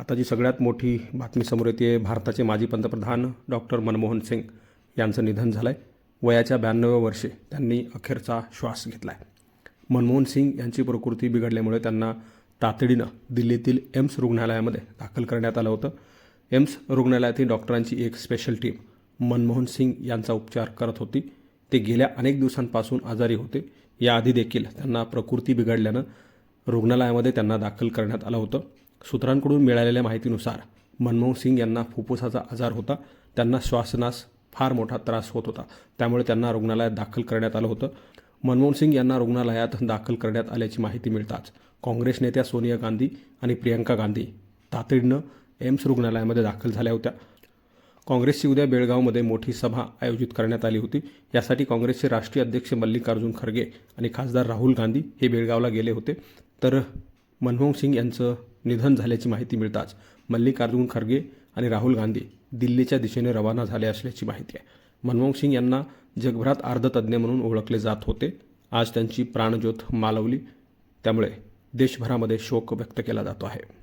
आता जी सगळ्यात मोठी बातमी समोर येते भारताचे माजी पंतप्रधान डॉक्टर मनमोहन सिंग यांचं निधन झालं आहे वयाच्या ब्याण्णव्या वर्षी त्यांनी अखेरचा श्वास घेतला आहे मनमोहन सिंग यांची प्रकृती बिघडल्यामुळे त्यांना तातडीनं दिल्लीतील एम्स रुग्णालयामध्ये दाखल करण्यात आलं होतं. एम्स रुग्णालयातील डॉक्टरांची एक स्पेशल टीम मनमोहन सिंग यांचा उपचार करत होती. ते गेल्या अनेक दिवसांपासून आजारी होते. याआधी देखील त्यांना प्रकृती बिघडल्यानं रुग्णालयामध्ये त्यांना दाखल करण्यात आलं होतं. सूत्रांकडून मिळालेल्या माहितीनुसार मनमोहन सिंग यांना फुफ्फुसाचा आजार होता. त्यांना श्वासनास फार मोठा त्रास होत होता. त्यामुळे त्यांना रुग्णालयात दाखल करण्यात आलं होतं. मनमोहन सिंग यांना रुग्णालयात दाखल करण्यात आल्याची माहिती मिळताच काँग्रेस नेत्या सोनिया गांधी आणि प्रियंका गांधी तातडीनं एम्स रुग्णालयामध्ये दाखल झाल्या होत्या. काँग्रेसची उद्या बेळगावमध्ये मोठी सभा आयोजित करण्यात आली होती. यासाठी काँग्रेसचे राष्ट्रीय अध्यक्ष मल्लिकार्जुन खरगे आणि खासदार राहुल गांधी हे बेळगावला गेले होते. तर मनमोहन सिंग यांचं निधन झाल्याची माहिती मिळताच मल्लिकार्जुन खरगे आणि राहुल गांधी दिल्लीच्या दिशेने रवाना झाले असल्याची माहिती आहे. मनमोहन सिंग यांना जगभरात अर्धतज्ज्ञ म्हणून ओळखले जात होते. आज त्यांची प्राणज्योत मालवली त्यामुळे देशभरामध्ये शोक व्यक्त केला जातो आहे.